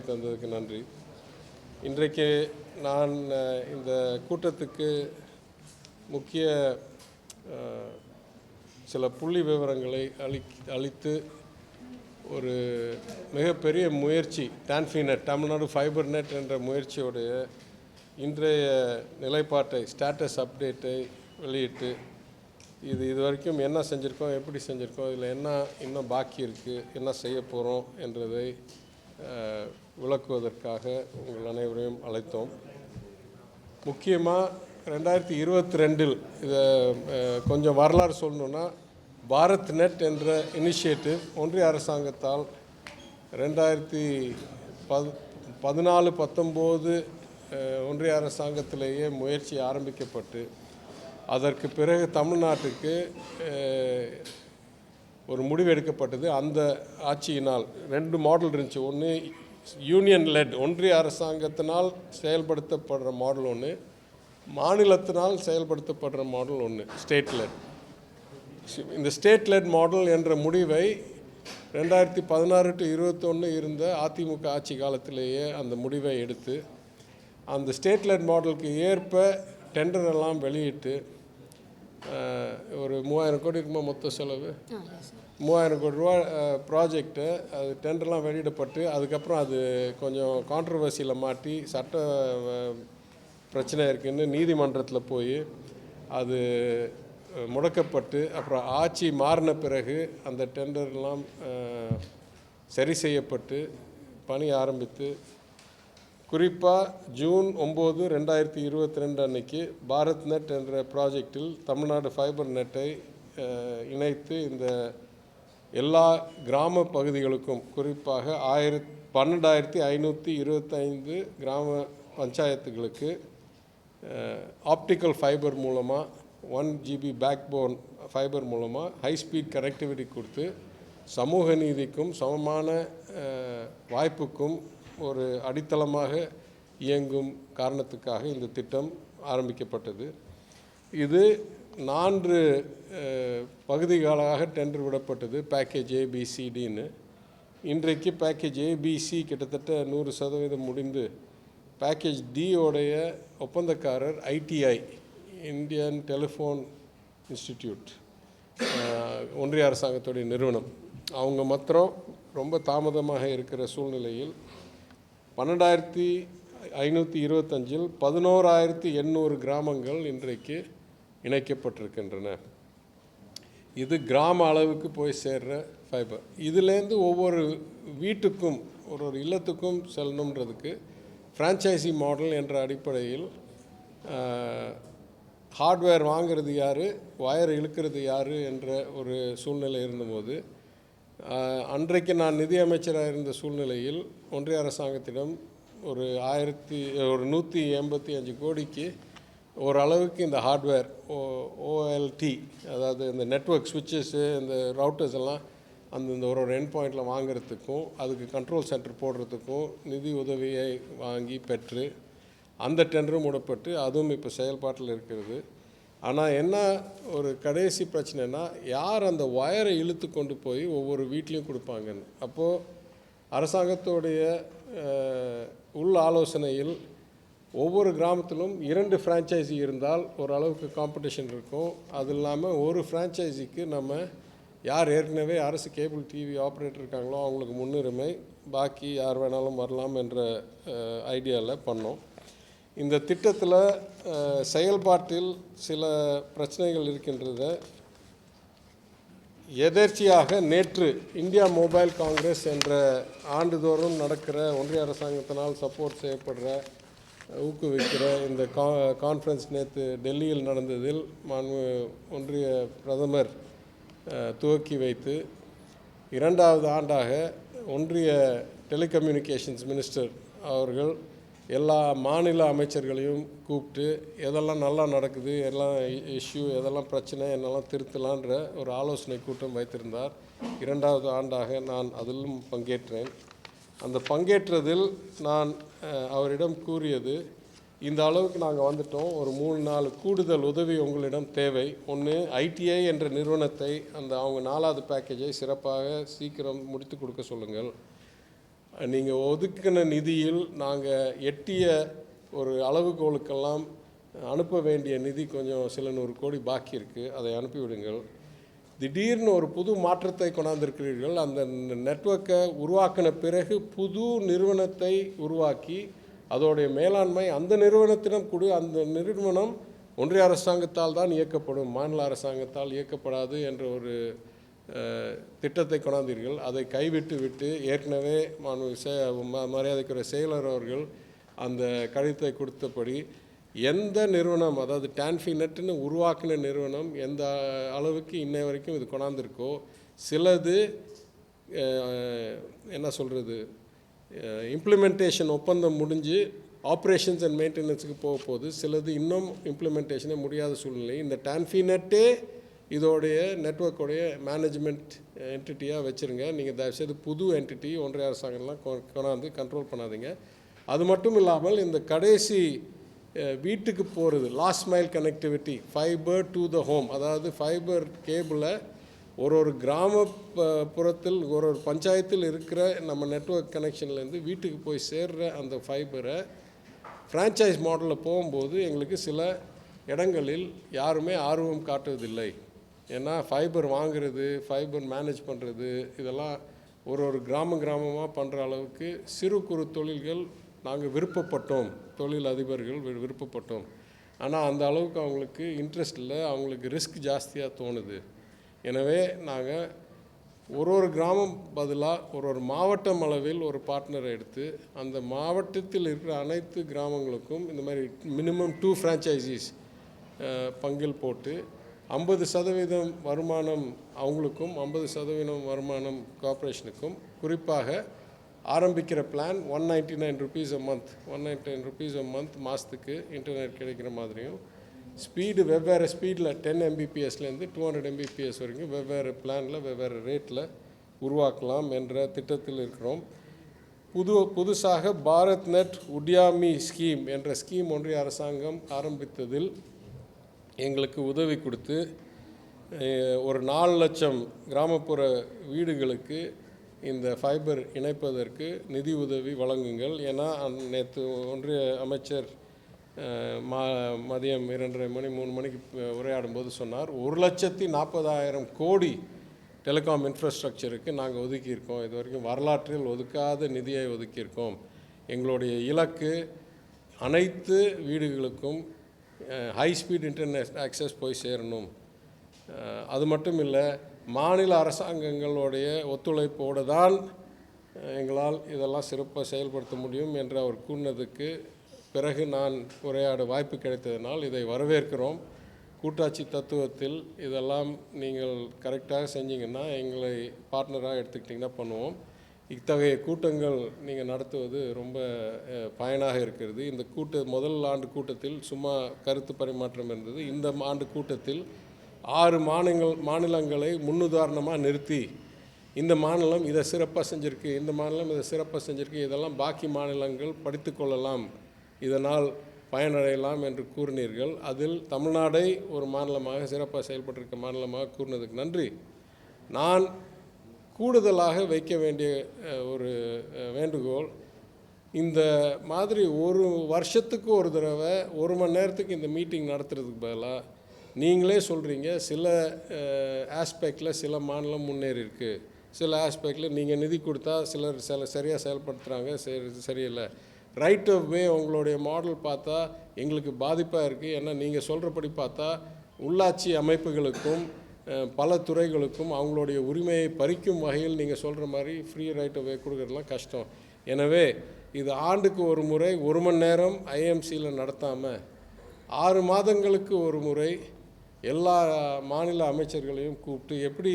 வருகை தந்ததுக்கு நன்றி. இன்றைக்கு நான் இந்த கூட்டத்துக்கு முக்கிய சில புள்ளி விவரங்களை அளி அளித்து ஒரு மிகப்பெரிய முயற்சி டான்ஃபினட் தமிழ்நாடு ஃபைபர் நெட் என்ற முயற்சியுடைய இன்றைய நிலைப்பாட்டை ஸ்டேட்டஸ் அப்டேட்டை வெளியிட்டு இது இது வரைக்கும் என்ன செஞ்சுருக்கோம் எப்படி செஞ்சுருக்கோம் இதில் என்ன இன்னும் பாக்கி இருக்குது என்ன செய்ய போகிறோம் என்றதை விளக்குவதற்காக உங்கள் அனைவரையும் அழைத்தோம். முக்கியமாக ரெண்டாயிரத்தி இருபத்தி ரெண்டில் இதை கொஞ்சம் வரலாறு சொல்லணுன்னா பாரத் நெட் என்ற இனிஷியேட்டிவ் ஒன்றிய அரசாங்கத்தால் ரெண்டாயிரத்தி பத் பதினாலு பத்தொம்போது ஒன்றிய அரசாங்கத்திலேயே முயற்சி ஆரம்பிக்கப்பட்டு அதற்கு பிறகு தமிழ்நாட்டுக்கு ஒரு முடிவு எடுக்கப்பட்டது. அந்த ஆட்சியினால் ரெண்டு மாடல் இருந்துச்சு. ஒன்று யூனியன் லெட் ஒன்றிய அரசாங்கத்தினால் செயல்படுத்தப்படுற மாடல் ஒன்று மாநிலத்தினால் செயல்படுத்தப்படுற மாடல் ஒன்று ஸ்டேட் லெட் இந்த ஸ்டேட் லெட் மாடல் என்ற முடிவை ரெண்டாயிரத்தி பதினாறு டு இருபத்தொன்று இருந்த அதிமுக ஆட்சி காலத்திலேயே அந்த முடிவை எடுத்து அந்த ஸ்டேட் லெட் மாடலுக்கு ஏற்ப டெண்டர் எல்லாம் வெளியிட்டு ஒரு மூவாயிரம் கோடி இருக்குமா மொத்த செலவு? மூவாயிரம் கோடி ரூபா ப்ராஜெக்ட்டு அது டெண்டர்லாம் வெளியிடப்பட்டு அதுக்கப்புறம் அது கொஞ்சம் கான்ட்ரவர்சியில் மாட்டி சட்ட பிரச்சனை இருக்குதுன்னு நீதிமன்றத்தில் போய் அது முடக்கப்பட்டு அப்புறம் ஆட்சி மாறின பிறகு அந்த டெண்டர்லாம் சரி செய்யப்பட்டு பணி ஆரம்பித்து குறிப்பாக ஜூன் ஒம்பது ரெண்டாயிரத்தி இருபத்தி ரெண்டு அன்னைக்கு பாரத் நெட் என்ற ப்ராஜெக்டில் தமிழ்நாடு ஃபைபர் நெட்டை இணைத்து இந்த எல்லா கிராம பகுதிகளுக்கும் குறிப்பாக ஆயிரத் பன்னெண்டாயிரத்தி ஐநூற்றி இருபத்தைந்து கிராம பஞ்சாயத்துகளுக்கு ஆப்டிக்கல் ஃபைபர் மூலமாக one GB backbone fibre மூலமாக ஹை ஸ்பீட் கனெக்டிவிட்டி கொடுத்து சமூக நீதிக்கும் சமமான வாய்ப்புக்கும் ஒரு அடித்தளமாக இயங்கும் காரணத்துக்காக இந்த திட்டம் ஆரம்பிக்கப்பட்டது. இது நான்கு பகுதி பகுதிகளாக டெண்டர் விடப்பட்டது பேக்கேஜ் ஏபிசிடின்னு இன்றைக்கு பேக்கேஜ் ஏபிசி கிட்டத்தட்ட நூறு சதவீதம் முடிந்து பேக்கேஜ் டியோடைய ஒப்பந்தக்காரர் ஐடிஐ இந்தியன் டெலிஃபோன் இன்ஸ்டிடியூட் ஒன்றிய அரசாங்கத்துடைய நிறுவனம். அவங்க மாத்திரம் ரொம்ப தாமதமாக இருக்கிற சூழ்நிலையில் பன்னெண்டாயிரத்தி ஐநூற்றி இருபத்தஞ்சில் பதினோராயிரத்தி எண்ணூறு கிராமங்கள் இன்றைக்கு இணைக்கப்பட்டிருக்கின்றன. இது கிராம அளவுக்கு போய் சேர்ற ஃபைபர் இதுலேருந்து ஒவ்வொரு வீட்டுக்கும் ஒரு ஒரு இல்லத்துக்கும் செல்லணுன்றதுக்கு ஃப்ரான்ச்சைசி மாடல் என்ற அடிப்படையில் ஹார்ட்வேர் வாங்குறது யார் வயர் இழுக்கிறது யார் என்ற ஒரு சூழ்நிலை இருந்தபோது அன்றைக்கு நான் நிதி அமைச்சராக இருந்த சூழ்நிலையில் ஒன்றிய அரசாங்கத்திடம் ஒரு ஆயிரத்தி ஒரு நூற்றி எண்பத்தி அஞ்சு கோடிக்கு ஓரளவுக்கு இந்த ஹார்ட்வேர் ஓ ஓஎல்டி அதாவது இந்த நெட்வொர்க் ஸ்விட்சஸ்ஸு இந்த ரவுட்டர்ஸ் எல்லாம் அந்தந்த ஒரு ஒரு எண்ட் பாயிண்டில் வாங்குறதுக்கும் அதுக்கு கண்ட்ரோல் சென்டர் போடுறதுக்கும் நிதி உதவியை வாங்கி பெற்று அந்த டெண்டரும் மூடப்பட்டு அதுவும் இப்போ செயல்பாட்டில் இருக்கிறது. ஆனால் என்ன ஒரு கடைசி பிரச்சனைனா யார் அந்த ஒயரை இழுத்து கொண்டு போய் ஒவ்வொரு வீட்லேயும் கொடுப்பாங்கன்னு. அப்போது அரசாங்கத்தோடைய உள் ஆலோசனையில் ஒவ்வொரு கிராமத்திலும் இரண்டு ஃப்ரான்ச்சைசி இருந்தால் ஓரளவுக்கு காம்படிஷன் இருக்கும். அது இல்லாமல் ஒரு ஃப்ரான்ச்சைசிக்கு நம்ம யார் ஏற்கனவே அரசு கேபிள் டிவி ஆப்ரேட்டர் இருக்காங்களோ அவங்களுக்கு முன்னுரிமை. பாக்கி யார் வேணாலும் வரலாம் என்ற ஐடியாவில் பண்ணோம். இந்த திட்டத்தில் செயல்பாட்டில் சில பிரச்சனைகள் இருக்கின்றத எதேர்ச்சியாக நேற்று இந்தியா மொபைல் காங்கிரஸ் என்ற ஆண்டுதோறும் நடக்கிற ஒன்றிய அரசாங்கத்தினால் சப்போர்ட் செய்யப்படுற ஊக்குவிக்கிற இந்த கா கான்ஃபரன்ஸ் நேற்று டெல்லியில் நடந்ததில் மாண்பு ஒன்றிய பிரதமர் துவக்கி வைத்து இரண்டாவது ஆண்டாக ஒன்றிய டெலிகம்யூனிகேஷன்ஸ் மினிஸ்டர் அவர்கள் எல்லா மாநில அமைச்சர்களையும் கூப்பிட்டு எதெல்லாம் நல்லா நடக்குது எல்லாம் இஷ்யூ எதெல்லாம் பிரச்சனை என்னெல்லாம் திருத்தலான்ற ஒரு ஆலோசனை கூட்டம் வைத்திருந்தார். இரண்டாவது ஆண்டாக நான் அதிலும் பங்கேற்றேன். அந்த பங்கேற்றதில் நான் அவரிடம் கூறியது இந்த அளவுக்கு நாங்கள் வந்துட்டோம் ஒரு மூணு நாலு கூடுதல் உதவி உங்களிடம் தேவை. ஒன்று ஐடிஐ என்ற நிறுவனத்தை அந்த அவங்க நாலாவது பேக்கேஜை சிறப்பாக சீக்கிரம் முடித்து கொடுக்க சொல்லுங்கள். நீங்கள் ஒதுக்கின நிதியில் நாங்கள் எட்டிய ஒரு அளவுகோலுக்கெல்லாம் அனுப்ப வேண்டிய நிதி கொஞ்சம் சில நூறு கோடி பாக்கி இருக்குது அதை அனுப்பிவிடுங்கள். திடீர்னு ஒரு புது மாற்றத்தை கொண்டாந்திருக்கிறீர்கள். அந்த நெட்வொர்க்கை உருவாக்கின பிறகு புது நிறுவனத்தை உருவாக்கி அதோடைய மேலாண்மை அந்த நிறுவனத்திடம் கொடு அந்த நிறுவனம் ஒன்றிய அரசாங்கத்தால் தான் இயக்கப்படும் மாநில அரசாங்கத்தால் இயக்கப்படாது என்ற ஒரு திட்டத்தை கொண்டாந்தீர்கள். அதை கைவிட்டு விட்டு ஏற்கனவே ம- மரியாதைக்குரிய செயலர் அவர்கள் அந்த கடிதத்தை கொடுத்தபடி எந்த நிறுவனம் அதாவது டான்ஃபினட்னு உருவாக்கின நிறுவனம் எந்த அளவுக்கு இன்ன வரைக்கும் இது கொண்டாந்துருக்கோ சிலது என்ன சொல்கிறது இம்ப்ளிமெண்டேஷன் ஒப்பந்தம் முடிஞ்சு ஆப்ரேஷன்ஸ் அண்ட் மெயின்டெனன்ஸுக்கு போக போகுது சிலது இன்னும் இம்ப்ளிமெண்டேஷனே முடியாத சூழ்நிலை. இந்த டான்ஃபினட்டே இதோடைய நெட்வொர்க்கோடைய மேனேஜ்மெண்ட் என்டிட்டியாக வச்சுருங்க. நீங்கள் தயவுசெய்து புது என்டிட்டி ஒன்றிய அரசாங்கம்லாம் கொ- கொண்டாந்து கண்ட்ரோல் பண்ணாதீங்க. அது மட்டும் இல்லாமல் இந்த கடைசி வீட்டுக்கு போகிறது last mile connectivity fibre to the home அதாவது ஃபைபர் கேபிளை ஒரு ஒரு கிராமப்புறத்தில் ஒரு ஒரு பஞ்சாயத்தில் இருக்கிற நம்ம நெட்வொர்க் கனெக்ஷன்லேருந்து வீட்டுக்கு போய் சேர்ற அந்த ஃபைபரை ஃப்ரான்ச்சைஸ் மாடலில் போகும்போது எங்களுக்கு சில இடங்களில் யாருமே ஆர்வம் காட்டுவதில்லை. ஏன்னா ஃபைபர் வாங்குறது ஃபைபர் மேனேஜ் பண்ணுறது இதெல்லாம் ஒரு ஒரு கிராம கிராமமாக பண்ணுற அளவுக்கு சிறு குறு தொழில்கள் நாங்கள் விருப்பப்பட்டோம் தொழில் அதிபர்கள் வி- விருப்பப்பட்டோம். ஆனால் அந்த அளவுக்கு அவங்களுக்கு இன்ட்ரெஸ்ட் இல்லை அவங்களுக்கு ரிஸ்க் ஜாஸ்தியாக தோணுது. எனவே நாங்கள் ஒரு ஒரு கிராமம் பதிலாக ஒரு ஒரு மாவட்டம் அளவில் ஒரு பார்ட்னரை எடுத்து அந்த மாவட்டத்தில் இருக்கிற அனைத்து கிராமங்களுக்கும் இந்த மாதிரி மினிமம் டூ ஃப்ரான்ச்சைசிஸ் பங்கில் போட்டு ஐம்பது சதவீதம் வருமானம் அவங்களுக்கும் ஐம்பது சதவீதம் வருமானம் கார்ப்பரேஷனுக்கும் குறிப்பாக ஆரம்பிக்கிற plan one ninety nine rupees a month one ninety nine rupees a month மாதத்துக்கு இன்டர்நெட் கிடைக்கிற மாதிரியும் ஸ்பீடு வெவ்வேறு ஸ்பீடில் டென் எம்பிபிஎஸ்லேருந்து டூ ஹண்ட்ரட் எம்பிபிஎஸ் வரைக்கும் வெவ்வேறு பிளானில் வெவ்வேறு ரேட்டில் உருவாக்கலாம் என்ற திட்டத்தில் இருக்கிறோம். புது புதுசாக பாரத் நெட் உடியாமி ஸ்கீம் என்ற ஸ்கீம் ஒன்றிய அரசாங்கம் ஆரம்பித்ததில் எங்களுக்கு உதவி கொடுத்து ஒரு நாலு லட்சம் கிராமப்புற வீடுகளுக்கு இந்த ஃபைபர் இணைப்பதற்கு நிதி உதவி வழங்குங்கள். ஏன்னா நேற்று ஒன்றிய அமைச்சர் மா மதியம் இரண்டரை மணி மூணு மணிக்கு உரையாடும் உரையாடும்போது சொன்னார் ஒரு லட்சத்தி நாற்பதாயிரம் கோடி டெலிகாம் இன்ஃப்ராஸ்ட்ரக்சருக்கு நாங்கள் ஒதுக்கியிருக்கோம். இது வரைக்கும் வரலாற்றில் ஒதுக்காத நிதியை ஒதுக்கியிருக்கோம். எங்களுடைய இலக்கு அனைத்து வீடுகளுக்கும் ஹை ஸ்பீட் இன்டர்நெட் ஆக்சஸ் போய் சேரணும். அது மட்டும் இல்லை மாநில அரசாங்கங்களுடைய ஒத்துழைப்போடு தான் எங்களால் இதெல்லாம் சிறப்பாக செயல்படுத்த முடியும் என்று அவர் கூறினதுக்கு பிறகு நான் உரையாட வாய்ப்பு கிடைத்ததனால் இதை வரவேற்கிறோம். கூட்டாட்சி தத்துவத்தில் இதெல்லாம் நீங்கள் கரெக்டாக செஞ்சீங்கன்னா எங்களை பார்ட்னராக எடுத்துக்கிட்டிங்கன்னா பண்ணுவோம். இத்தகைய கூட்டங்கள் நீங்கள் நடத்துவது ரொம்ப பயனாக இருக்கிறது. இந்த கூட்ட முதல் ஆண்டு கூட்டத்தில் சும்மா கருத்து பரிமாற்றம் இருந்தது இந்த ஆண்டு கூட்டத்தில் ஆறு மாநிலங்கள் மாநிலங்களை முன்னுதாரணமாக நிறுத்தி இந்த மாநிலம் இதை சிறப்பாக செஞ்சுருக்கு இந்த மாநிலம் இதை சிறப்பாக செஞ்சுருக்கு இதெல்லாம் பாக்கி மாநிலங்கள் படித்து கொள்ளலாம் இதனால் பயனடையலாம் என்று கூறினீர்கள். அதில் தமிழ்நாடை ஒரு மாநிலமாக சிறப்பாக செயல்பட்டிருக்க மாநிலமாக கூறினதுக்கு நன்றி. நான் கூடுதலாக வைக்க வேண்டிய ஒரு வேண்டுகோள் இந்த மாதிரி ஒரு வருஷத்துக்கு ஒரு தடவை ஒரு மணி நேரத்துக்கு இந்த மீட்டிங் நடத்துறதுக்கு பதிலாக நீங்களே சொல்கிறீங்க சில ஆஸ்பெக்டில் சில மாநிலம் முன்னேறி இருக்குது சில ஆஸ்பெக்டில் நீங்கள் நிதி கொடுத்தா சிலர் சில சரியாக செயல்படுத்துகிறாங்க சரி சரியில்லை. ரைட் ஆஃப் வே உங்களுடைய மாடல் பார்த்தா எங்களுக்கு பாதிப்பாக இருக்குது ஏன்னா நீங்கள் சொல்கிறபடி பார்த்தா உள்ளாட்சி அமைப்புகளுக்கும் பல துறைகளுக்கும் அவங்களுடைய உரிமையை பறிக்கும் வகையில் நீங்கள் சொல்கிற மாதிரி ஃப்ரீ ரைட் ஆஃப் வே கொடுக்கறதுலாம் கஷ்டம். எனவே இது ஆண்டுக்கு ஒரு முறை ஒரு மணி நேரம் ஐஎம்சியில் நடத்தாமல் ஆறு மாதங்களுக்கு ஒரு முறை எல்லா மாநில அமைச்சர்களையும் கூப்பிட்டு எப்படி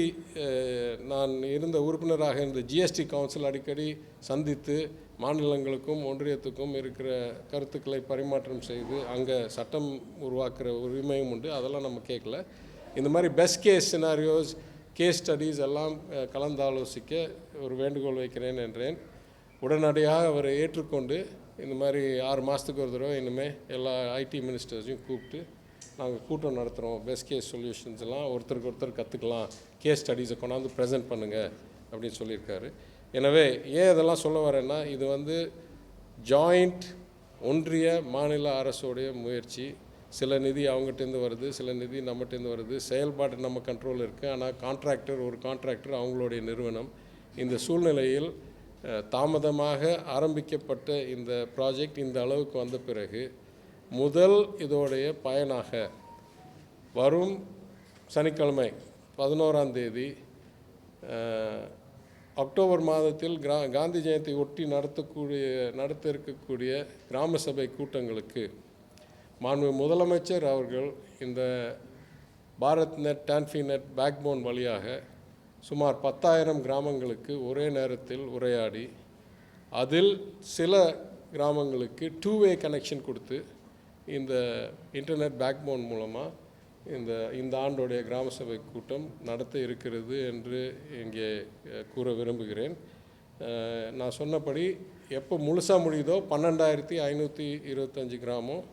நான் இருந்த உறுப்பினராக இருந்த ஜிஎஸ்டி கவுன்சில் அடிக்கடி சந்தித்து மாநிலங்களுக்கும் ஒன்றியத்துக்கும் இருக்கிற கருத்துக்களை பரிமாற்றம் செய்து அங்கே சட்டம் உருவாக்குற உரிமையும் உண்டு. அதெல்லாம் நம்ம கேட்கல. இந்த மாதிரி best case scenarios case studies எல்லாம் கலந்தாலோசிக்க ஒரு வேண்டுகோள் வைக்கிறேன் என்றேன். உடனடியாக அவரை ஏற்றுக்கொண்டு இந்த மாதிரி ஆறு மாதத்துக்கு ஒரு தடவை இனிமேல் எல்லா ஐடி மினிஸ்டர்ஸையும் கூப்பிட்டு நாங்கள் கூட்டம் நடத்துகிறோம் பெஸ்ட் கேஸ் சொல்யூஷன்ஸ் எல்லாம் ஒருத்தருக்கு ஒருத்தர் கற்றுக்கலாம் கேஸ் ஸ்டடீஸை கொண்டாந்து ப்ரெசென்ட் பண்ணுங்கள் அப்படின்னு சொல்லியிருக்காரு. எனவே ஏன் இதெல்லாம் சொல்ல வரேன்னா இது வந்து ஜாயிண்ட் ஒன்றிய மாநில அரசோடைய முயற்சி. சில நிதி அவங்ககிட்டேருந்து வருது சில நிதி நம்மகிட்டேருந்து வருது. செயல்பாடு நம்ம கண்ட்ரோல் இருக்குது ஆனால் கான்ட்ராக்டர் ஒரு கான்ட்ராக்டர் அவங்களுடைய நிறுவனம். இந்த சூழ்நிலையில் தாமதமாக ஆரம்பிக்கப்பட்ட இந்த ப்ராஜெக்ட் இந்த அளவுக்கு வந்த பிறகு முதல் இதோடைய பயனாக வரும் சனிக்கிழமை பதினோராம் தேதி அக்டோபர் மாதத்தில் கிரா காந்தி ஜெயந்தி ஒட்டி நடத்தக்கூடிய நடத்த இருக்கக்கூடிய கிராம சபை கூட்டங்களுக்கு மாண்பு முதலமைச்சர் அவர்கள் இந்த பாரத் நெட் டான்ஃபி நெட் பேக்போன் வழியாக சுமார் பத்தாயிரம் கிராமங்களுக்கு ஒரே நேரத்தில் உரையாடி அதில் சில கிராமங்களுக்கு டூ வே கனெக்ஷன் கொடுத்து இந்த இன்டர்நெட் பேக்போன் மூலமாக இந்த இந்த ஆண்டோடைய கிராம சபை கூட்டம் நடத்த இருக்கிறது என்று இங்கே கூற விரும்புகிறேன். நான் சொன்னபடி எப்போ முழுசாக முடியுதோ பன்னெண்டாயிரத்தி ஐநூற்றி இருபத்தஞ்சி கிராமம்.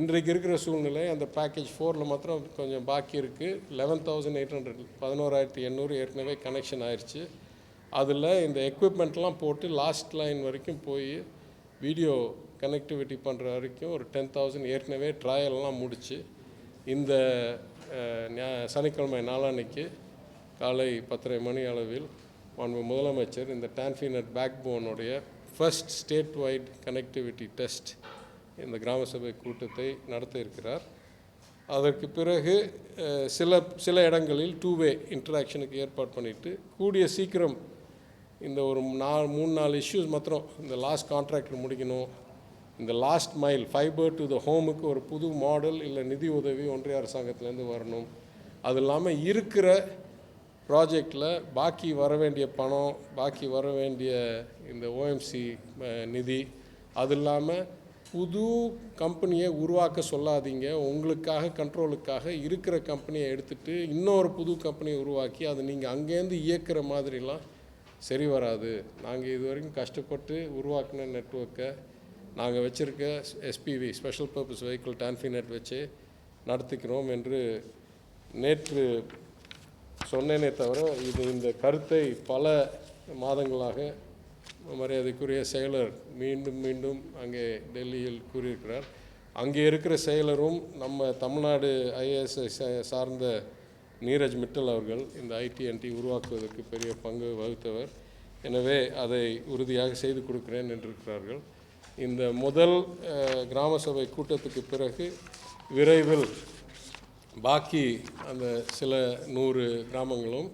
இன்றைக்கு இருக்கிற சூழ்நிலை அந்த பேக்கேஜ் ஃபோரில் மாத்திரம் கொஞ்சம் பாக்கி இருக்குது லெவன் தௌசண்ட் எயிட் ஹண்ட்ரட் பதினோராயிரத்தி எண்ணூறு ஏற்கனவே கனெக்ஷன் ஆயிடுச்சு அதில் இந்த எக்யூப்மெண்ட்லாம் போட்டு லாஸ்ட் லைன் வரைக்கும் போய் வீடியோ கனெக்டிவிட்டி பண்ணுற வரைக்கும் ஒரு டென் தௌசண்ட் ஏற்கனவே ட்ரையல்லாம் முடிச்சு இந்த ஞா- சனிக்கிழமை நாளான்னைக்கு காலை பத்தரை மணி அளவில் மாண்பு முதலமைச்சர் இந்த டான்ஃபினட் பேக் போனுடைய first state wide connectivity test இந்த கிராம சபை கூட்டத்தை நடத்த இருக்கிறார். அதற்கு பிறகு சில சில இடங்களில் டூ வே இன்டராக்ஷனுக்கு ஏற்பாடு பண்ணிட்டு கூடிய சீக்கிரம் இந்த ஒரு நாலு மூணு நாலு இஷ்யூஸ் மாத்திரம் இந்த லாஸ்ட் கான்ட்ராக்டர் முடிக்கணும் இந்த last mile fibre to the ஹோமுக்கு ஒரு புது மாடல் இல்லை நிதி உதவி ஒன்றிய அரசாங்கத்துலேருந்து வரணும். அது இல்லாமல் இருக்கிற ப்ராஜெக்டில் பாக்கி வர வேண்டிய பணம் பாக்கி வர வேண்டிய இந்த ஓஎம்சி நிதி அது இல்லாமல் புது கம்பெனியை உருவாக்க சொல்லாதீங்க. உங்களுக்காக கண்ட்ரோலுக்காக இருக்கிற கம்பெனியை எடுத்துகிட்டு இன்னொரு புது கம்பெனியை உருவாக்கி அதை நீங்கள் அங்கேருந்து இயக்கிற மாதிரிலாம் சரி வராது. நாங்கள் இது வரைக்கும் கஷ்டப்பட்டு உருவாக்கின நெட்வொர்க்கை நாங்கள் வச்சுருக்க SPV special purpose vehicle TANFINET வச்சு நடத்திக்கிறோம் என்று நேற்று சொன்னேனே தவிர இது இந்த கருத்தை பல மாதங்களாக மரியாதைக்குரிய செயலர் மீண்டும் மீண்டும் அங்கே டெல்லியில் கூறியிருக்கிறார். அங்கே இருக்கிற செயலரும் நம்ம தமிழ்நாடு ஐஏஎஸ் சார்ந்த நீரஜ் மிட்டல் அவர்கள் இந்த ஐடிஎன்டி உருவாக்குவதற்கு பெரிய பங்கு வகுத்தவர். எனவே அதை உறுதியாக செய்து கொடுக்கிறேன் என்றிருக்கிறார்கள். இந்த முதல் கிராம சபை கூட்டத்துக்கு பிறகு விரைவில் பாக்கி அந்த சில நூறு கிராமங்களும்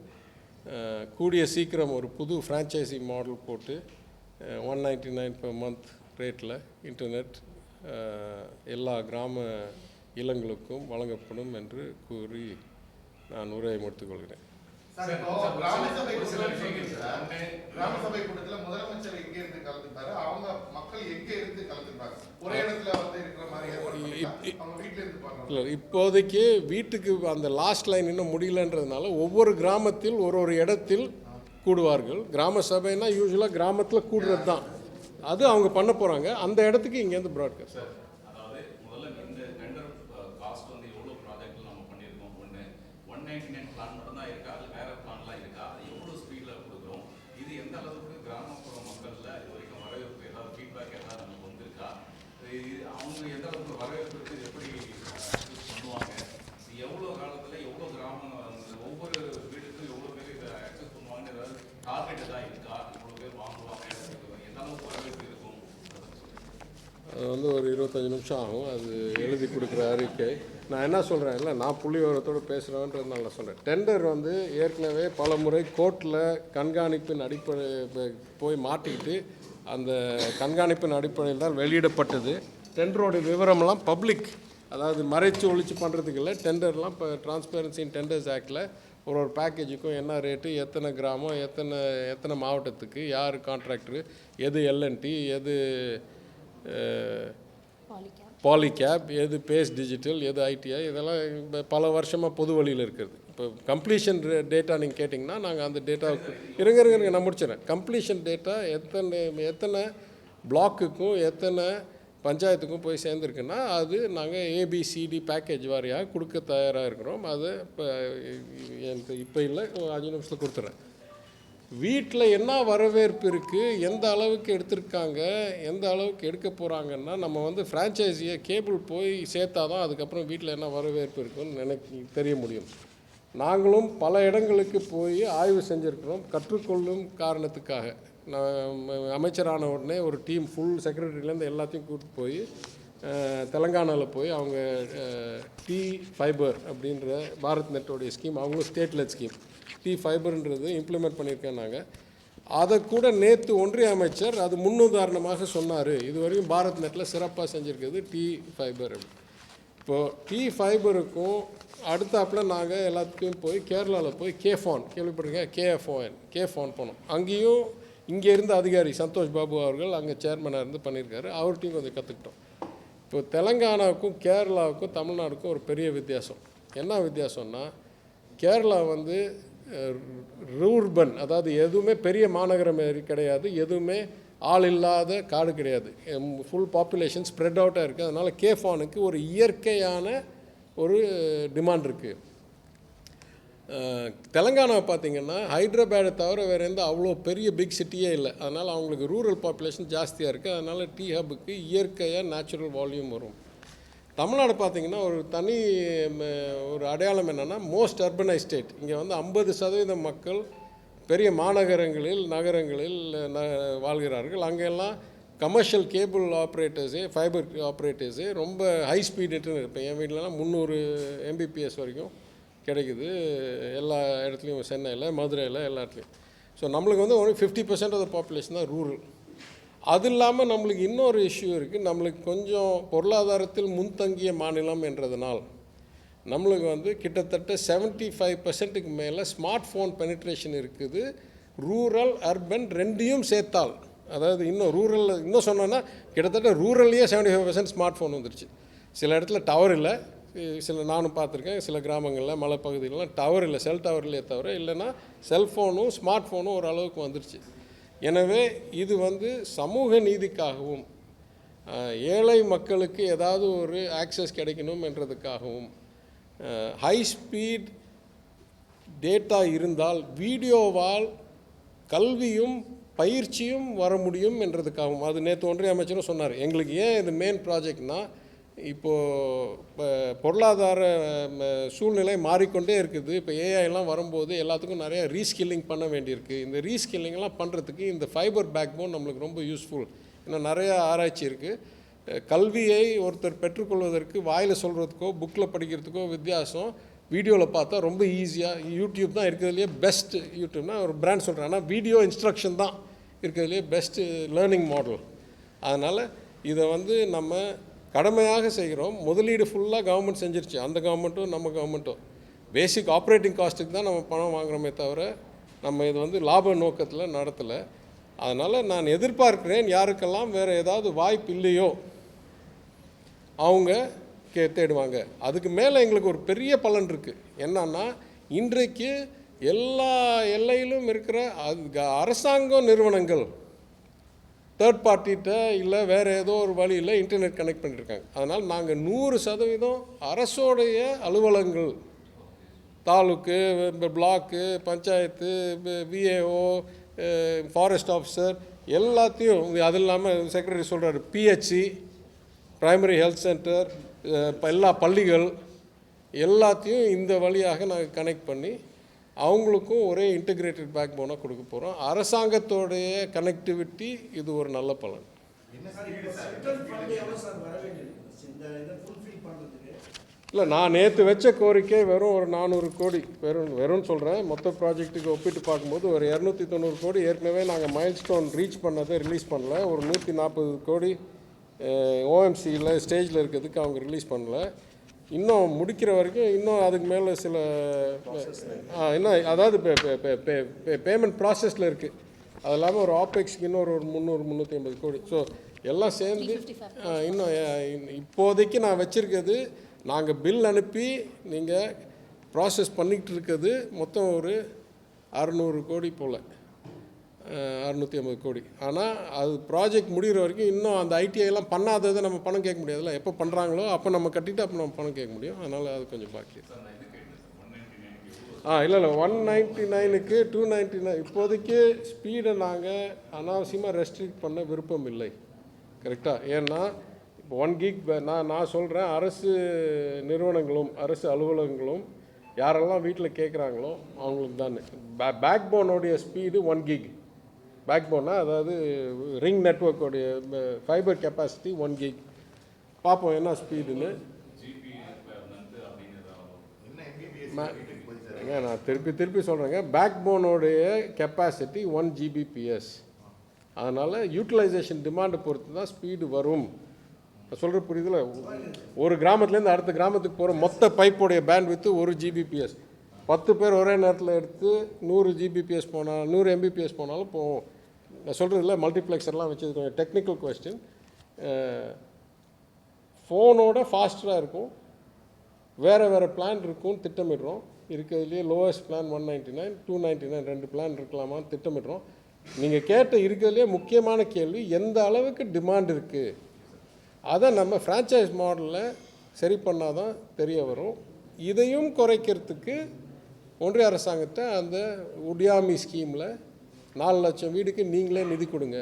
கூடிய சீக்கிரம் ஒரு புது ஃப்ரான்ச்சைசி மாடல் போட்டு one ninety nine per month ரேட்டில் இன்டர்நெட் எல்லா கிராம இல்லங்களுக்கும் வழங்கப்படும் என்று கூறி நான் உரையை முடித்துக்கொள்கிறேன் கொள்கிறேன் சார் இப்போ கிராம சபை கூட்டத்தில் முதலமைச்சர் எங்க இருந்து கலந்துப்பாரு? அவங்க மக்கள் எங்க இருந்து கலந்துப்பாங்க ஒரே இடத்துல வந்து இருக்கிற மாதிரி? அவங்க இருந்து இல்லை இப்போதைக்கு வீட்டுக்கு அந்த லாஸ்ட் லைன் இன்னும் முடியலன்றதுனால ஒவ்வொரு கிராமத்தில் ஒரு ஒரு இடத்தில் கூடுவார்கள். கிராம சபைனா யூஸ்வலாக கிராமத்தில் கூடுறது தான் அது அவங்க பண்ண போகிறாங்க அந்த இடத்துக்கு இங்கேருந்து ப்ராட்காஸ்ட் சார் அதாவது முதல்ல இந்த டெண்டர் காஸ்ட் வந்து எவ்வளோ ப்ராஜெக்ட்ல நம்ம பண்ணியிருக்கோம் ஒன்று ஒன் நைன்டி நைன் பிளான் மட்டும் தான் இருக்கா? இல்லை வேற பிளான்லாம் இருக்கா? அது எவ்வளோ ஸ்பீடில் கொடுக்குறோம்? இது எந்த அளவுக்கு கிராமப்புற மக்கள்ல இது வரைக்கும் வரவேற்பு ஏதாவது ஃபீட்பேக் ஏதாவது நமக்கு வந்திருக்கா? இது அவங்க எந்த அளவுக்கு வரவேற்பு எப்படி access பண்ணுவாங்க? எவ்வளோ காலத்தில் எவ்வளோ கிராமம் ஒவ்வொரு வீட்டுக்கும் எவ்வளோ பேர் இதை அக்சஸ் பண்ணுவாங்கன்னு ஏதாவது டார்கெட் ஏதாவது இருக்கா? இவ்வளோ பேர் வாங்குவாங்க எந்த அளவுக்கு வரவேற்பு இருக்கும் அதை பத்தி சொல்லுங்க. அது வந்து ஒரு இருபத்தஞ்சி நிமிஷம் ஆகும். அது எழுதி கொடுக்குற அறிக்கை. நான் என்ன சொல்கிறேன் இல்லை நான் புள்ளி விவரத்தோடு பேசுகிறேன்றதுனால நான் சொல்கிறேன் டெண்டர் வந்து ஏற்கனவே பல முறை கோர்ட்டில் கண்காணிப்பின் அடிப்படை போய் மாட்டிக்கிட்டு அந்த கண்காணிப்பின் அடிப்படையில் தான் வெளியிடப்பட்டது. டெண்டரோட விவரம்லாம் பப்ளிக். அதாவது மறைச்சு ஒழிச்சு பண்ணுறதுக்கு இல்லை டெண்டர்லாம் இப்போ டிரான்ஸ்பேரன்சி இன் டெண்டர்ஸ் ஆக்டில் ஒரு ஒரு பேக்கேஜுக்கும் என்ன ரேட்டு எத்தனை கிராமம் எத்தனை எத்தனை மாவட்டத்துக்கு யார் கான்ட்ராக்டரு எது எல்என்டி எது பாலிகேப் எது பேஸ் டிஜிட்டல் எது ஐடிஐ இதெல்லாம் இப்போ பல வருஷமாக பொது வழியில் இருக்கிறது இப்போ கம்ப்ளீஷன் டேட்டா நீங்கள் கேட்டிங்கன்னா நாங்கள் அந்த டேட்டா இருங்க இருங்க இருங்க நான் முடிச்சிடறேன். கம்ப்ளீஷன் டேட்டா எத்தனை எத்தனை பிளாக்குக்கும் எத்தனை பஞ்சாயத்துக்கும் போய் சேர்ந்துருக்குன்னா அது நாங்கள் ஏபிசிடி பேக்கேஜ் வாரியாக கொடுக்க தயாராக இருக்கிறோம். அது இப்போ எனக்கு இப்போ இல்லை அஞ்சு நிமிஷத்தில் கொடுத்துட்றேன் வீட்டில் என்ன வரவேற்பு இருக்குது எந்த அளவுக்கு எடுத்திருக்காங்க? எந்த அளவுக்கு எடுக்க போகிறாங்கன்னா நம்ம வந்து ஃப்ரான்ச்சைஸியை கேபிள் போய் சேர்த்தா தான் அதுக்கப்புறம் வீட்டில் என்ன வரவேற்பு இருக்குன்னு நினைக்க தெரிய முடியும். நாங்களும் பல இடங்களுக்கு போய் ஆய்வு செஞ்சுருக்கிறோம். கற்றுக்கொள்ளும் காரணத்துக்காக. நான் அமைச்சரான உடனே ஒரு டீம் ஃபுல் செக்ரட்டரியிலேருந்து எல்லாத்தையும் கூப்பிட்டு போய் தெலங்கானாவில் போய் அவங்க டீ ஃபைபர் அப்படின்ற பாரத் நெட்டோடைய ஸ்கீம் அவங்களும் ஸ்டேட்லெட் ஸ்கீம் டி ஃபைபர்ன்றது இம்ப்ளிமெண்ட் பண்ணியிருக்கேன் நாங்கள் அதை கூட நேற்று ஒன்றிய அமைச்சர் அது முன்னுதாரணமாக சொன்னார். இதுவரையும் பாரத் நெட்டில் சிறப்பாக செஞ்சுருக்குது டி ஃபைபர் இப்போது டி ஃபைபருக்கும் அடுத்தாப்பில் நாங்கள் எல்லாத்துக்கும் போய் கேரளாவில் போய் கேஃபான் கேள்விப்பட்டிருக்கேன் கேஎஃப்ஓஎன் கேஃபான் போனோம். அங்கேயும் இங்கே இருந்த அதிகாரி சந்தோஷ் பாபு அவர்கள் அங்கே சேர்மனாக இருந்து பண்ணியிருக்காரு. அவர்கிட்டையும் கொஞ்சம் கற்றுக்கிட்டோம் இப்போ தெலங்கானாவுக்கும் கேரளாவுக்கும் தமிழ்நாடுக்கும் ஒரு பெரிய வித்தியாசம். என்ன வித்தியாசம்னா கேரளா வந்து ரூர்பன் அதாவது எதுவுமே பெரிய மாநகரம் கிடையாது எதுவுமே ஆள் இல்லாத காடு கிடையாது. ஃபுல் பாப்புலேஷன் ஸ்ப்ரெட் அவுட்டாக இருக்குது அதனால் கேஃபானுக்கு ஒரு இயற்கையான ஒரு டிமாண்ட் இருக்குது தெலங்கானாவை பார்த்தீங்கன்னா ஹைதராபாடை தவிர வேறு எந்த அவ்வளோ பெரிய பிக் சிட்டியே இல்லை. அதனால் அவங்களுக்கு ரூரல் பாப்புலேஷன் ஜாஸ்தியாக இருக்குது அதனால் டீ ஹப்புக்கு இயற்கையாக நேச்சுரல் வால்யூம் வரும். தமிழ்நாடு பார்த்திங்கன்னா ஒரு தனி ம, ஒரு அடையாளம் என்னென்னா மோஸ்ட் அர்பனைஸ் ஸ்டேட் இங்கே வந்து ஐம்பது சதவீதம் மக்கள் பெரிய மாநகரங்களில் நகரங்களில் ந வாழ்கிறார்கள். அங்கெல்லாம் commercial cable operators fibre operators ரொம்ப ஹை ஸ்பீட் இன்டர்நெட் இப்போ என் வீட்டிலலாம் முந்நூறு எம்பிபிஎஸ் வரைக்கும் கிடைக்குது. எல்லா இடத்துலையும் சென்னையில் மதுரையில் எல்லா இடத்துலையும். ஸோ நம்மளுக்கு வந்து only fifty percent of the population தான் ரூரல் அது இல்லாமல் நம்மளுக்கு இன்னொரு இஷ்யூ இருக்குது நம்மளுக்கு கொஞ்சம் பொருளாதாரத்தில் முன்தங்கிய மாநிலம் என்றதனால் நம்மளுக்கு வந்து கிட்டத்தட்ட 75% ஃபைவ் பர்சன்ட்டுக்கு மேலே ஸ்மார்ட் ஃபோன் பெனிட்ரேஷன் இருக்குது. ரூரல் அர்பன் ரெண்டையும் சேர்த்தால் அதாவது இன்னும் ரூரலில் இன்னும் சொன்னோன்னா கிட்டத்தட்ட ரூரல்லையே 75% ஃபைவ் பர்சன்ட் ஸ்மார்ட் ஃபோன் வந்துருச்சு. சில இடத்துல டவர் இல்லை. சில நானும் பார்த்துருக்கேன் சில கிராமங்களில் மலைப்பகுதிகளெலாம் டவர் இல்லை. செல் டவர் இல்லையே தவிர இல்லைன்னா செல்ஃபோனும் ஸ்மார்ட் ஃபோனும் ஓரளவுக்கு வந்துருச்சு. எனவே இது வந்து சமூக நீதிக்காகவும் ஏழை மக்களுக்கு ஏதாவது ஒரு ஆக்சஸ் கிடைக்கணும் என்றதுக்காகவும் ஹை ஸ்பீட் டேட்டா இருந்தால் வீடியோவால் கல்வியும் பயிற்சியும் வர முடியும் என்றதுக்காகவும். அது நேற்று ஒன்றிய அமைச்சரும் சொன்னார் எங்களுக்கு ஏன் இது மெயின் ப்ராஜெக்ட்னால் இப்போது பொருளாதார ம, சூழ்நிலை மாறிக்கொண்டே இருக்குது. இப்போ ஏஐலாம் வரும்போது எல்லாத்துக்கும் நிறைய ரீஸ்கில்லிங் பண்ண வேண்டியிருக்கு. இந்த ரீஸ்கில்லிங்லாம் பண்ணுறதுக்கு இந்த ஃபைபர் பேக்போன் நம்மளுக்கு ரொம்ப யூஸ்ஃபுல் இன்னும் நிறைய ஆராய்ச்சி இருக்குது கல்வியை ஒருத்தர் பெற்றுக்கொள்வதற்கு வாயில் சொல்கிறதுக்கோ புக்கில் படிக்கிறதுக்கோ வித்தியாசம். வீடியோவில் பார்த்தா ரொம்ப ஈஸியாக யூடியூப் தான் இருக்கிறதுலையே பெஸ்ட் யூடியூப்னா ஒரு பிராண்ட் சொல்கிறேன் ஆனால் வீடியோ இன்ஸ்ட்ரக்ஷன் தான் இருக்கிறதுலையே பெஸ்ட்டு லேர்னிங் மாடல் அதனால் இதை வந்து நம்ம கடமையாக செய்கிறோம். முதலீடு ஃபுல்லாக கவர்மெண்ட் செஞ்சிருச்சு. அந்த கவர்மெண்ட்டும் நம்ம கவர்மெண்ட்டும் பேசிக் ஆப்ரேட்டிங் காஸ்ட்டுக்கு தான் நம்ம பணம் வாங்குறோமே தவிர நம்ம இது வந்து லாப நோக்கத்தில் நடத்தலை. அதனால் நான் எதிர்பார்க்கிறேன் யாருக்கெல்லாம் வேறு ஏதாவது வாய்ப்பு இல்லையோ அவங்க கே தேடுவாங்க. அதுக்கு மேலே எங்களுக்கு ஒரு பெரிய பலன் இருக்குது என்னன்னா இன்றைக்கு எல்லா எல்லையிலும் இருக்கிற அது அரசாங்க நிறுவனங்கள் தேர்ட் பார்ட்டிகிட்ட இல்லை வேறு ஏதோ ஒரு வழியில் இன்டர்நெட் கனெக்ட் பண்ணியிருக்காங்க அதனால் நாங்கள் நூறு சதவீதம் அரசோடைய அலுவலகங்கள். Taluk block panchayat VAO forest officer எல்லாத்தையும் அது இல்லாமல் செக்ரட்டரி சொல்கிறார் பிஹெச்சி ப்ரைமரி ஹெல்த் சென்டர் எல்லா பள்ளிகள் எல்லாத்தையும் இந்த வழியாக நாங்கள் கனெக்ட் பண்ணி அவங்களுக்கும் ஒரே இன்டகிரேட்டட் பேக் போனாக கொடுக்க போகிறோம் அரசாங்கத்தோடைய கனெக்டிவிட்டி இது ஒரு நல்ல பலன். இல்லை நான் நேற்று வச்ச கோரிக்கை வெறும் ஒரு நானூறு கோடி. வெறும் வெறும் சொல்கிறேன் மொத்த ப்ராஜெக்ட்டுக்கு ஒப்பிட்டு பார்க்கும்போது ஒரு இரநூத்தி தொண்ணூறு கோடி. ஏற்கனவே நாங்கள் மைல்ஸ்டோன் ரீச் பண்ணதை ரிலீஸ் பண்ணல. ஒரு நூற்றி நாற்பது கோடி ஓஎம்சியில் ஸ்டேஜில் இருக்கிறதுக்கு அவங்க ரிலீஸ் பண்ணல. இன்னும் முடிக்கிற வரைக்கும் இன்னும் அதுக்கு மேலே சில இன்னும் அதாவது பேமெண்ட் ப்ராசஸில் இருக்குது அது இல்லாமல் ஒரு ஆப்பெக்ஸ்க்கு இன்னும் ஒரு முந்நூறு முந்நூற்றி ஐம்பது கோடி. ஸோ எல்லாம் சேர்ந்து இன்னும் இப்போதைக்கு நான் வச்சுருக்கிறது நாங்கள் பில் அனுப்பி நீங்கள் ப்ராசஸ் பண்ணிக்கிட்டு இருக்கிறது மொத்தம் ஒரு அறநூறு கோடி போல். அறுநூற்றி ஐம்பது கோடி. ஆனால் அது ப்ராஜெக்ட் முடிகிற வரைக்கும் இன்னும் அந்த ஐடிஐலாம் எல்லாம் பண்ணாததை நம்ம பணம் கேட்க முடியாதுல்ல எப்போ பண்ணுறாங்களோ அப்போ நம்ம கட்டிட்டு அப்போ நம்ம பணம் கேட்க முடியும். அதனால் அது கொஞ்சம் பாக்கி ஆ இல்லை இல்லை. ஒன் நைன்ட்டி நைனுக்கு டூ நைன்ட்டி நைன் இப்போதைக்கு ஸ்பீடை நாங்கள் அனாவசியமாக ரெஸ்ட்ரிக்ட் பண்ண விருப்பம் இல்லை. கரெக்டாக ஏன்னா இப்போ ஒன் கீக் நான் நான் சொல்கிறேன் அரசு நிறுவனங்களும் அரசு அலுவலகங்களும் யாரெல்லாம் வீட்டில் கேட்குறாங்களோ அவங்களுக்கு தான் பேக் போனோடைய ஸ்பீடு ஒன் கிக் பேக் போனா அதாவது ரிங் நெட்ஒர்க்கோடைய ஃபைபர் கெப்பாசிட்டி ஒன் கிக் பார்ப்போம் என்ன ஸ்பீடுன்னு என்ன ஏங்க நான் திருப்பி திருப்பி சொல்கிறேங்க பேக் போனோடைய கெப்பாசிட்டி ஒன் ஜிபிபிஎஸ் அதனால் யூட்டிலைசேஷன் டிமாண்டை பொறுத்து தான் ஸ்பீடு வரும். சொல்கிற புரியுதுல? ஒரு கிராமத்துலேருந்து அடுத்த கிராமத்துக்கு போகிற மொத்த பைப்போடைய பேண்ட் வித்து ஒரு ஜிபிபிஎஸ் பத்து பேர் ஒரே நேரத்தில் எடுத்து நூறு ஜிபிபிஎஸ் போனால் நூறு எம்பிபிஎஸ் போனாலும் போகும் நான் சொல்கிறதில்ல மல்டிப்ளெக்ஸர்லாம் வச்சது கொஞ்சம் டெக்னிக்கல் கொஸ்டின் ஃபோனோட ஃபாஸ்டராக இருக்கும். வேறு வேறு பிளான் இருக்கும்னு திட்டமிடுறோம். இருக்கிறதுலேயே lowest plan one ninety nine to ninety nine ரெண்டு பிளான் இருக்கலாமான்னு திட்டமிடுறோம். நீங்கள் கேட்ட இருக்கிறதுலே முக்கியமான கேள்வி எந்த அளவுக்கு டிமாண்ட் இருக்குது அதை நம்ம ஃப்ரான்ச்சைஸ் மாடலில் சரி பண்ணால் தான் தெரிய வரும். இதையும் குறைக்கிறதுக்கு ஒன்றிய அரசாங்கத்தை அந்த உடியாமி ஸ்கீமில் நாலு லட்சம் வீடுக்கு நீங்களே நிதி கொடுங்க.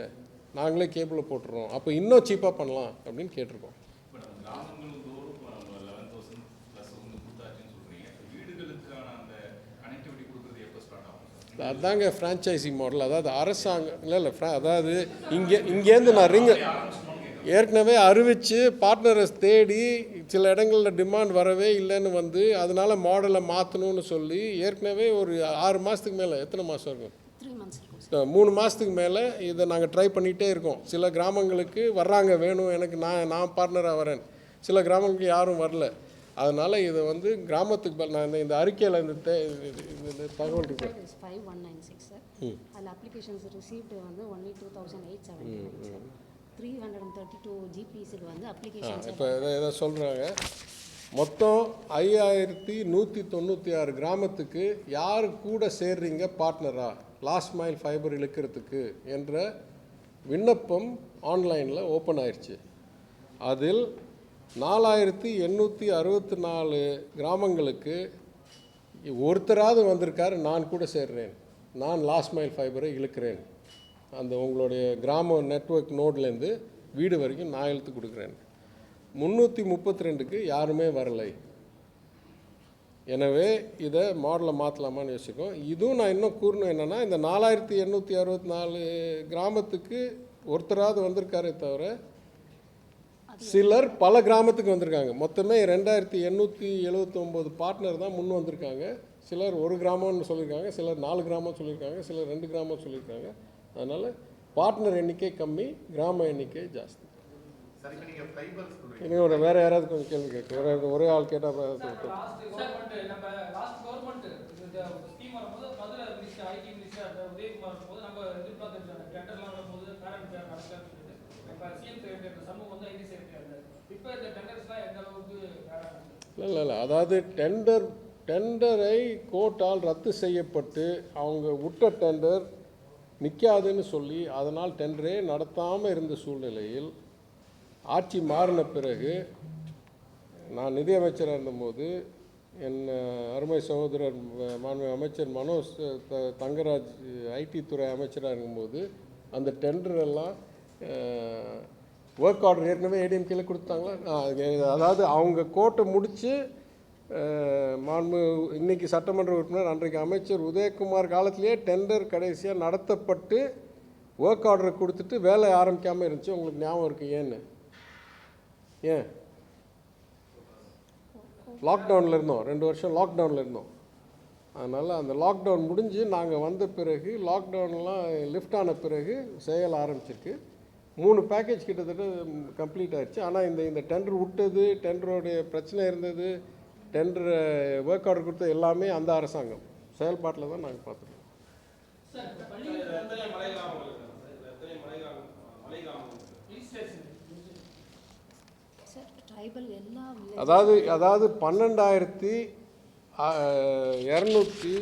நாங்களே கேபிளில் போட்டுறோம். அப்போ இன்னும் சீப்பாக பண்ணலாம் அப்படின்னு கேட்டிருக்கோம். அதாங்க ஃப்ரான்ச்சைசி மாடல் அதாவது அரசாங்கம் இல்லை இல்லை அதாவது இங்கே இங்கேருந்து நான் ரிங்கு ஏற்கனவே அறிவித்து பார்ட்னரை தேடி சில இடங்களில் டிமாண்ட் வரவே இல்லைன்னு வந்து அதனால மாடலை மாற்றணும்னு சொல்லி ஏற்கனவே ஒரு ஆறு மாதத்துக்கு மேலே எத்தனை மாதம் இருக்கும்? மூணு மாதத்துக்கு மேலே இதை நாங்கள் ட்ரை பண்ணிகிட்டே இருக்கோம். சில கிராமங்களுக்கு வர்றாங்க வேணும் எனக்கு நான் நான் பார்ட்னராக வரேன். சில கிராமங்களுக்கு யாரும் வரல. அதனால் இதை வந்து கிராமத்துக்கு நான் இந்த- இந்த அறிக்கையில் இந்த தகவல் இருக்கு. அதில் அப்ளிகேஷன்ஸ் ரிசீவ்டு வந்து only two thousand eight sir three hundred and thirty two ஜிபிஸுக்கு வந்து அப்ளிகேஷன்ஸ் இப்போ இதை இதை சொல்கிறாங்க மொத்தம் ஐயாயிரத்தி நூற்றி தொண்ணூற்றி ஆறு கிராமத்துக்கு யார் கூட சேர்றீங்க பார்ட்னரா லாஸ்ட் மைல் ஃபைபர் இழுக்கிறதுக்கு என்ற விண்ணப்பம் ஆன்லைனில் ஓப்பன் ஆயிடுச்சு அதில் நாலாயிரத்தி எண்ணூற்றி அறுபத்தி நாலு கிராமங்களுக்கு ஒருத்தராவது வந்திருக்காரு நான் கூட சேர்றேன். நான் லாஸ்ட் மைல் ஃபைபரை இழுக்கிறேன். அந்த உங்களுடைய கிராம நெட்வொர்க் நோட்லேருந்து வீடு வரைக்கும் நான் இழுத்து கொடுக்குறேன். முந்நூற்றி முப்பத்தி ரெண்டுக்கு யாருமே வரலை. எனவே இதை மாடலை மாற்றலாமான்னு யோசிக்கும் இதுவும் நான் இன்னும் கூறணும் என்னென்னா இந்த நாலாயிரத்தி எண்ணூற்றி அறுபத்தி நாலு கிராமத்துக்கு ஒருத்தராவது வந்திருக்காரே தவிர சிலர் பல கிராமத்துக்கு வந்திருக்காங்க. மொத்தமே ரெண்டாயிரத்தி எண்ணூற்றி எழுபத்தொம்போது பார்ட்னர் தான் முன் வந்திருக்காங்க. சிலர் ஒரு கிராமம்னு சொல்லியிருக்காங்க சிலர் நாலு கிராமம் சொல்லியிருக்காங்க சிலர் ரெண்டு கிராமம் சொல்லியிருக்காங்க. அதனால் பார்ட்னர் எண்ணிக்கை கம்மி கிராம எண்ணிக்கை ஜாஸ்தி. சரி இப்போ நீங்க ஃபைபர் சொல்றீங்க இனி ஒரு வேறு யாராவது கொஞ்சம் கேள்வி கேட்க ஒரே ஒரே ஆள் கேட்டால் இல்லை இல்லை இல்லை. அதாவது டெண்டர் டெண்டரை கோர்ட்டால் ரத்து செய்யப்பட்டு அவங்க விட்ட டெண்டர் நிற்காதுன்னு சொல்லி அதனால் டெண்டரே நடத்தாமல் இருந்த சூழ்நிலையில் ஆட்சி மாறின பிறகு நான் நிதியமைச்சராக இருந்தபோது என் அருமை சகோதரர் மாண்பு அமைச்சர் மனோஜ் த- தங்கராஜ் ஐடி துறை அமைச்சராக இருக்கும்போது அந்த டெண்டர் எல்லாம் ஒர்க் ஆர்டர் ஏற்கனவே ஏடிஎம்கேல கொடுத்தாங்களா? அதாவது அவங்க கோர்ட்டை முடித்து மாண்பு இன்னைக்கு சட்டமன்ற உறுப்பினர் அன்றைக்கு அமைச்சர் உதயகுமார் காலத்திலேயே டெண்டர் கடைசியாக நடத்தப்பட்டு ஒர்க் ஆர்டரை கொடுத்துட்டு வேலை ஆரம்பிக்காமல் இருந்துச்சு. உங்களுக்கு ஞாபகம் இருக்குது ஏன்னு? ஏன்? லாக்டவுனில் இருந்தோம். ரெண்டு வருஷம் லாக்டவுனில் இருந்தோம். அதனால் அந்த லாக்டவுன் முடிஞ்சு நாங்கள் வந்த பிறகு லாக்டவுன்லாம் லிஃப்ட் ஆன பிறகு செயல் ஆரம்பிச்சிருக்கு. மூணு பேக்கேஜ் கிட்டத்தட்ட கம்ப்ளீட் ஆயிடுச்சு. ஆனால் இந்த இந்த டெண்டர் விட்டது டெண்டருடைய பிரச்சனை இருந்தது டெண்டர் ஒர்க் ஆர்டர் கொடுத்தது எல்லாமே அந்த அரசாங்கம். செயல்பாட்டில் தான் நாங்கள் பார்த்துருக்கோம் அதாவது அதாவது பன்னெண்டாயிரத்தி இரநூத்தி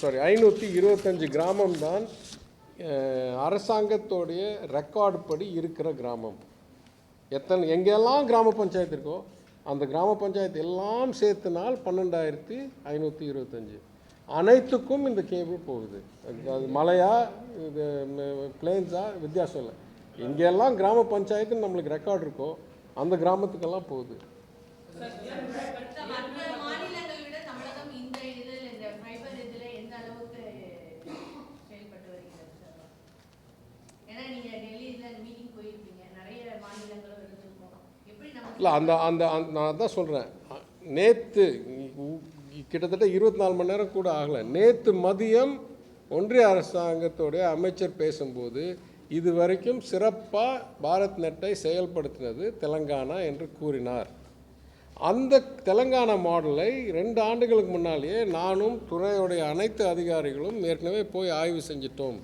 சாரி ஐநூற்றி இருபத்தஞ்சி கிராமம் தான் அரசாங்கத்தோடைய ரெக்கார்டு படி இருக்கிற கிராமம். எத்தனை எங்கெல்லாம் கிராம பஞ்சாயத்து இருக்கோ அந்த கிராம பஞ்சாயத்து எல்லாம் சேர்த்துனால் பன்னெண்டாயிரத்தி ஐநூற்றி இருபத்தஞ்சி. அனைத்துக்கும் இந்த கேபிள் போகுது. அது- மலையா இது பிளேன்ஸா வித்தியாசம் இல்லை. எங்கெல்லாம் கிராம பஞ்சாயத்துன்னு நம்மளுக்கு ரெக்கார்ட் இருக்கோ அந்த கிராமத்துக்கெல்லாம் போகுது மற்ற மற்ற மாநிலங்களை விட தமிழகம் இந்த இதில் இந்த ஃபைபர் இதில் எந்த அளவுக்கு செயல்பட்டு வருகிறது சார் ஏன்னா நீங்க டெல்லியில் அந்த மீட்டிங் போயிருப்பீங்க நிறைய மாநிலங்களும் இருந்திருக்கும் எப்படி நம்ம இல்லை அந்த அந்த அந் நான் தான் சொல்கிறேன் நேற்று கிட்டத்தட்ட இருபத்தி நாலு மணி நேரம் கூட ஆகலை. நேற்று மதியம் ஒன்றிய அரசாங்கத்துடைய அமைச்சர் பேசும்போது இது வரைக்கும் சிறப்பாக பாரத் நெட்டை செயல்படுத்தினது தெலங்கானா என்று கூறினார். அந்த தெலங்கானா மாடலை ரெண்டு ஆண்டுகளுக்கு முன்னாலேயே நானும் துறையுடைய அனைத்து அதிகாரிகளும் ஏற்கனவே போய் ஆய்வு செஞ்சிட்டோம்.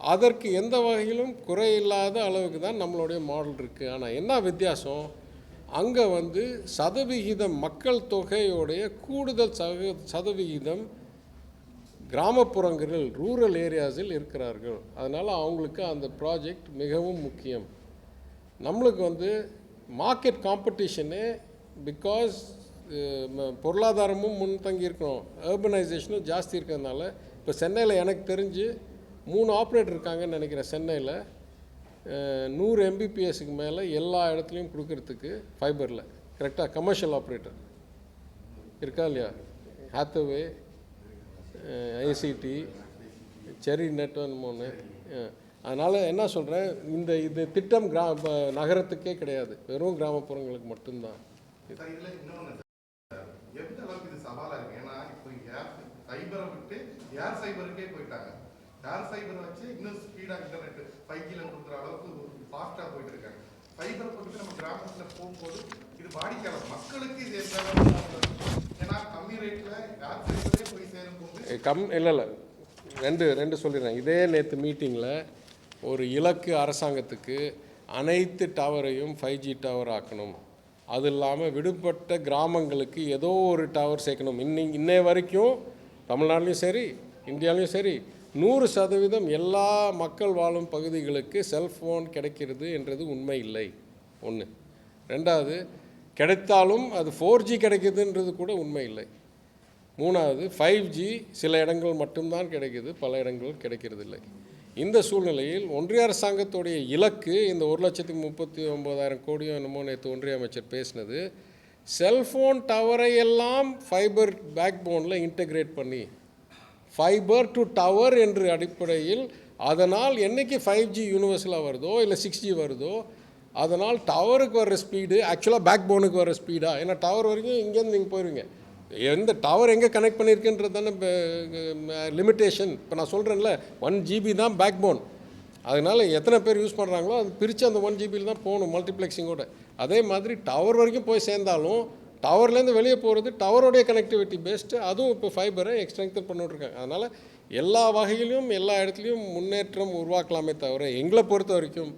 அதற்கு எந்த வகையிலும் குறையில்லாத அளவுக்கு தான் நம்மளுடைய மாடல் இருக்குது ஆனால் என்ன வித்தியாசம்? அங்கே வந்து சதவிகிதம் மக்கள் தொகையோடைய கூடுதல் சக சதவிகிதம் கிராமப்புறங்களில் ரூரல் ஏரியாஸில் இருக்கிறார்கள். அதனால் அவங்களுக்கு அந்த ப்ராஜெக்ட் மிகவும் முக்கியம். நம்மளுக்கு வந்து மார்க்கெட் காம்படிஷனு பிகாஸ் பொருளாதாரமும் முன்தங்கி இருக்கணும். அர்பனைசேஷனும் ஜாஸ்தி இருக்கிறதுனால இப்போ சென்னையில் எனக்கு தெரிஞ்சு மூணு ஆப்ரேட்டர் இருக்காங்கன்னு நினைக்கிறேன் சென்னையில். நூறு எம்பிபிஎஸ்க்கு மேலே எல்லா இடத்துலையும் கொடுக்கறதுக்கு ஃபைபரில் கரெக்டாக கமர்ஷியல் ஆப்ரேட்டர் இருக்கா இல்லையா? ஹாத்தவே ஐசிடி செரி நெட்ஒன் மூணு அதனால் என்ன சொல்கிறேன் இந்த இது திட்டம் கிரா ப- நகரத்துக்கே கிடையாது. வெறும் கிராமப்புறங்களுக்கு மட்டும்தான். சவாலாக இருக்குது ஏன்னா இப்போ சைபரை விட்டு ஏர் சைபருக்கே போயிட்டாங்க? ஏர் ஃபைபரை வச்சு இன்னும் ஸ்பீடாக இன்டர்நெட் ஃபைவ் ஜியில் கொடுக்குற அளவுக்கு ஃபாஸ்ட்டாக போயிட்டு இருக்காங்க. ஃபைபர் போட்டு நம்ம கிராமத்தில் போகும்போது இது வாடிக்கையாளர் மக்களுக்கு இது எந்த ஏன்னா கம்மி ரேட்டில் ஏர் ஃபைபரே போய் சேரும்போது கம் இல்லை இல்லை. ரெண்டு ரெண்டு சொல்லிடுறேன். இதே நேற்று மீட்டிங்கில் ஒரு இலக்கு அரசாங்கத்துக்கு அனைத்து டவரையும் ஃபைவ் ஜி டவர் ஆக்கணும். அது இல்லாமல் விடுபட்ட கிராமங்களுக்கு ஏதோ ஒரு டவர் சேர்க்கணும். இன்னி இன்னைய வரைக்கும் தமிழ்நாட்டிலையும் சரி இந்தியாவிலையும் சரி நூறு சதவீதம் எல்லா மக்கள் வாழும் பகுதிகளுக்கு செல்ஃபோன் கிடைக்கிறது என்றது உண்மை இல்லை. ஒன்று ரெண்டாவது கிடைத்தாலும் அது ஃபோர் ஜி கிடைக்குதுன்றது கூட உண்மை இல்லை. மூணாவது ஃபைவ் ஜி சில இடங்கள் மட்டும்தான் கிடைக்குது பல இடங்கள் கிடைக்கிறதில்லை. இந்த சூழ்நிலையில் ஒன்றிய அரசாங்கத்துடைய இலக்கு இந்த ஒரு லட்சத்தி முப்பத்தி ஒம்பதாயிரம் கோடியோ என்னமோ நேற்று ஒன்றிய அமைச்சர் பேசினது செல்ஃபோன் டவரை எல்லாம் ஃபைபர் பேக் போனில் இன்டகிரேட் பண்ணி ஃபைபர் டு டவர் என்று அடிப்படையில் அதனால் என்னைக்கு ஃபைவ் ஜி யூனிவர்சலாக வருதோ இல்லை சிக்ஸ் ஜி வருதோ அதனால் டவருக்கு வர்ற ஸ்பீடு ஆக்சுவலாக பேக் போனுக்கு வர ஸ்பீடாக ஏன்னா டவர் வரைக்கும் இங்கேருந்து நீங்கள் போயிருவீங்க எந்த டவர் எங்கே கனெக்ட் பண்ணியிருக்குன்றது தானே லிமிட்டேஷன் இப்போ நான் சொல்கிறேன்ல ஒன் ஜிபி தான் பேக் போன் அதனால் எத்தனை பேர் யூஸ் பண்ணுறாங்களோ அது பிரித்து அந்த ஒன் ஜிபியில் தான் போகணும் மல்டிப்ளெக்ஸிங்கோட அதே மாதிரி டவர் வரைக்கும் போய் சேர்ந்தாலும் டவர்லேருந்து வெளியே போகிறது டவரோடைய கனெக்டிவிட்டி பெஸ்ட்டு அதுவும் இப்போ ஃபைபரை எக்ஸ்ட்ரெங்தன் பண்ணிட்டுருக்காங்க. அதனால் எல்லா வகையிலும் எல்லா இடத்துலையும் முன்னேற்றம் உருவாக்கலாமே தவிர எங்களை பொறுத்த வரைக்கும்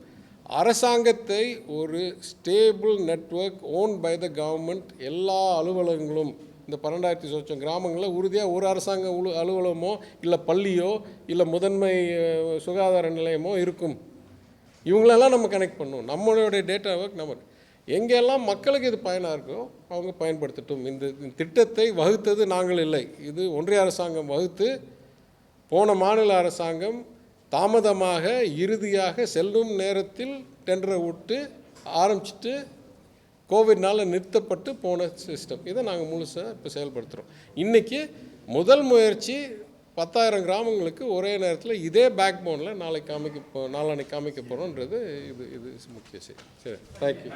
அரசாங்கத்தை ஒரு stable network own by the government எல்லா அலுவலகங்களும் இந்த பன்னெண்டாயிரத்தி சொச்சம் கிராமங்களில் உறுதியாக ஒரு அரசாங்க உலு அலுவலகமோ இல்லை பள்ளியோ இல்லை முதன்மை சுகாதார நிலையமோ இருக்கும். இவங்களெல்லாம் நம்ம கனெக்ட் பண்ணணும். நம்மளுடைய டேட்டா ஒர்க் நம்ம எங்கெல்லாம் மக்களுக்கு இது பயனாக இருக்கோ அவங்க பயன்படுத்தட்டும். இந்த திட்டத்தை வகுத்தது நாங்கள் இல்லை. இது ஒன்றிய அரசாங்கம் வகுத்து போன மாநில அரசாங்கம் தாமதமாக இறுதியாக செல்லும் நேரத்தில் டெண்டரை விட்டு ஆரம்பிச்சிட்டு கோவிட்னால் நிறுத்தப்பட்டு போன சிஸ்டம் இதை நாங்கள் முழுசாக இப்போ செயல்படுத்துகிறோம் இன்றைக்கி முதல் முயற்சி பத்தாயிரம் கிராமங்களுக்கு ஒரே நேரத்தில் இதே பேக் போனில் நாளைக்கு காமிக்க போ நாளானைக்கு காமிக்க போகிறோன்றது இது இது முக்கிய செய்தி. சரி தேங்க்யூ